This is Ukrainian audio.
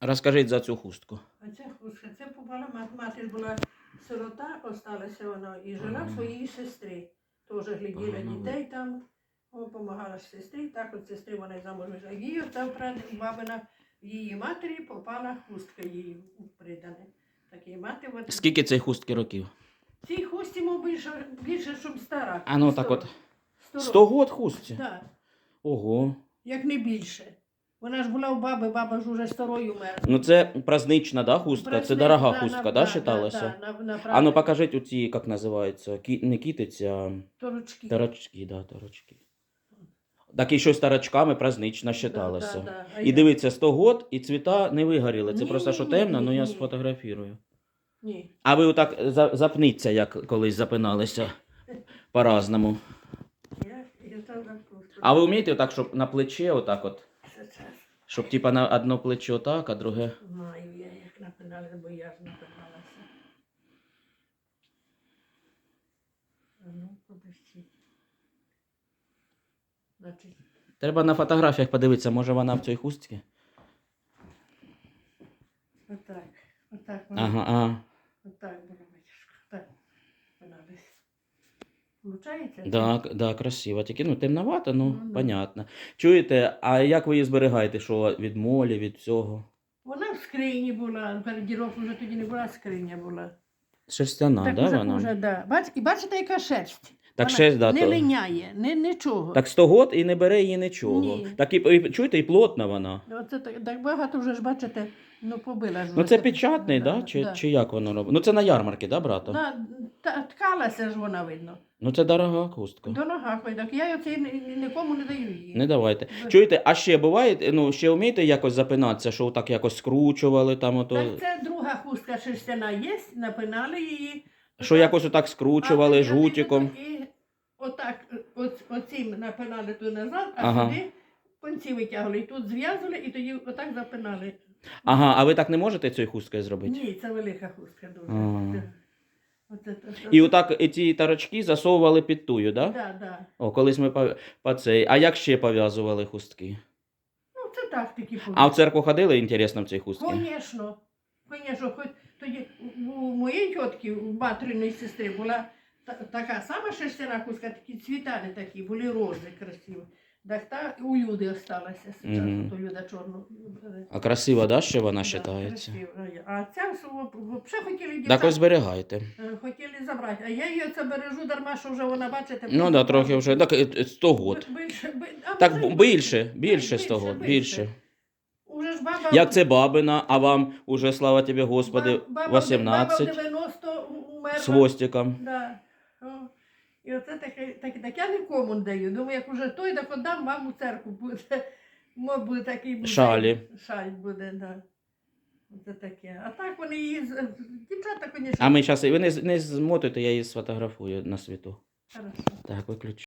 Розкажіть за цю хустку. А це хустка, це попала мати. Мати була сирота, осталася вона і жила в своїй сестри. Теж гляділа Ага, дітей там, о, помагала сестрі. Так от сестри вона й замуж вийшла. Її брат- бабина, її матері попала хустка їй придане. Такій мати. От, Скільки цій хустки років? Цій хусті, мов більше, більше, щоб стара. А ну так от. Сто 100 год хустці? Так, Ого. як не більше. Вона ж була у баби, баба ж уже старою умерла. Ну це празднична, да, хустка? Це дорога да, хустка, да, да, считалася? да, А ну покажіть оці, як називаються, кі... не кітиці, а Торочки. тарачки, да, тарачки. Так і щось тарачками празднично Да, считалося. да, да. А І я- дивіться, 100 год, і цвіта не вигоріли. Це Ні, просто ні, що ні, темно, ні, ну я ні. сфотографірую. Ні. А ви отак за- запніться, як колись запиналися по-разному. Я, я там. А ви вмієте отак, щоб на плече, отак от, щоб типа на одно плече отак, а друге. знаю я, як напинали, бо я ж напиналася. Ну, подожди. Значить, Треба на фотографіях подивитися, може вона в цій хустці? отак. Отак. Ага, ага. Отак була Получається? Да, да, красиво. Тільки ну темновато, ну, Ну, да. понятно. Чуєте, а як ви її зберігаєте? Що від молі, від цього? Вона в скрині була, передірок вже тоді не була, скриня була. Шерстяна, так да, вона? уже, да. Бач, і бачите, яка шерсть? Так Вона шерсть, да, не то- линяє, не, нічого. Так 100 год і не бере її нічого. Ні. Так і, і чуєте, і плотна вона. Оце так, так багато вже ж бачите, ну побила ж. Ну це так. печатний, да? Чи, да. чи як воно робить? Ну це на ярмарки, да, брато? Да, та, ткалася ж вона видно. Ну це дорога хустка. До ногах. Так я оце ні- ні- нікому не даю її. Не давайте. Чуєте, а ще буває, ну ще вмієте якось запинатися, що так якось скручували там ото. Так це друга хустка шерстяна є, напинали її. Що якось отак скручували А, жгутиком. І отак, оц- оцим напинали тут назад, а Ага. сюди конці витягли. І тут зв'язали, і тоді отак запинали. Ага, а ви так не можете цією хусткою зробити? Ні, це велика хустка дуже. Ага. Оце, то- то- І отак ці тарочки засовували під тую, да? Да, да. О, колись ми по, по цей. А як ще пов'язували хустки? Ну, це так такі А в церкву ходили, інтересно, в цій хустці? Звісно. Звісно, хоч тоді у моєї тітки, у матриної сестри, була та- така сама шерстяна хустка, такі цвітани такі, були рози красиві. Так та у Юди осталася зараз, Мгм. то Юда чорну. бере. А красива, да, що вона вважається? красиво. А ця взагалі хотіли Так ось зберігайте. е, хотіли забрати. А я її це бережу дарма, що вже вона, бачите, Ну да, трохи вже. Так, е, 100 год. Більше, би- а Так може, більше, більше більше, 100 год, більше. Уже ж баба... Як це бабина, а вам уже, слава тобі, Господи, Ба- баба в- 18 Баба в 90 умерла. з хвостиком. Да. О. І оце таке, таке, так я нікому не даю. Думаю, як уже той, так отдам вам у церкву буде. Мабуть, такий буде. Шалі. Шаль буде, да. Оце таке. А так вони її, з- дівчата, звісно. А ми зараз, ви не, з- не змотуйте, я її сфотографую на світу. Хорошо. Так, виключу.